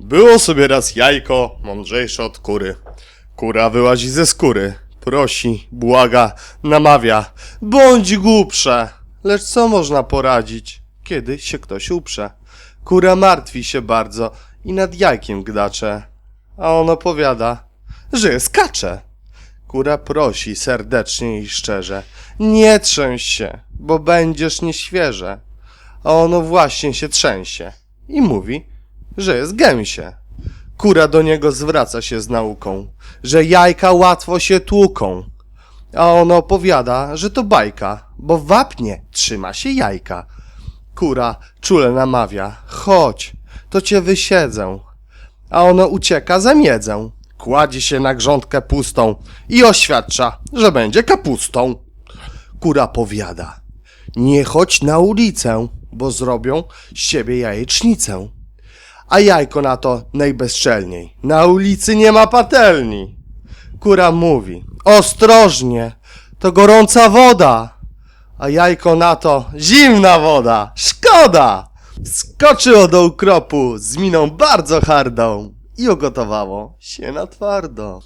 Było sobie raz jajko, mądrzejsze od kury. Kura wyłazi ze skóry. Prosi, błaga, namawia. Bądź głupsze. Lecz co można poradzić, kiedy się ktoś uprze? Kura martwi się bardzo i nad jajkiem gdacze. A on opowiada, że skacze. Kura prosi serdecznie i szczerze. Nie trzęś się, bo będziesz nieświeże. A ono właśnie się trzęsie i mówi, że jest gęsie. Kura do niego zwraca się z nauką, że jajka łatwo się tłuką. A on opowiada, że to bajka, bo wapnie trzyma się jajka. Kura czule namawia, chodź, to cię wysiedzę. A ono ucieka za miedzę. Kładzie się na grządkę pustą i oświadcza, że będzie kapustą. Kura powiada, nie chodź na ulicę, bo zrobią z ciebie jajecznicę. A jajko na to najbezczelniej. Na ulicy nie ma patelni. Kura mówi, ostrożnie, to gorąca woda. A jajko na to, zimna woda, szkoda. Skoczyło do ukropu z miną bardzo hardą i ugotowało się na twardo.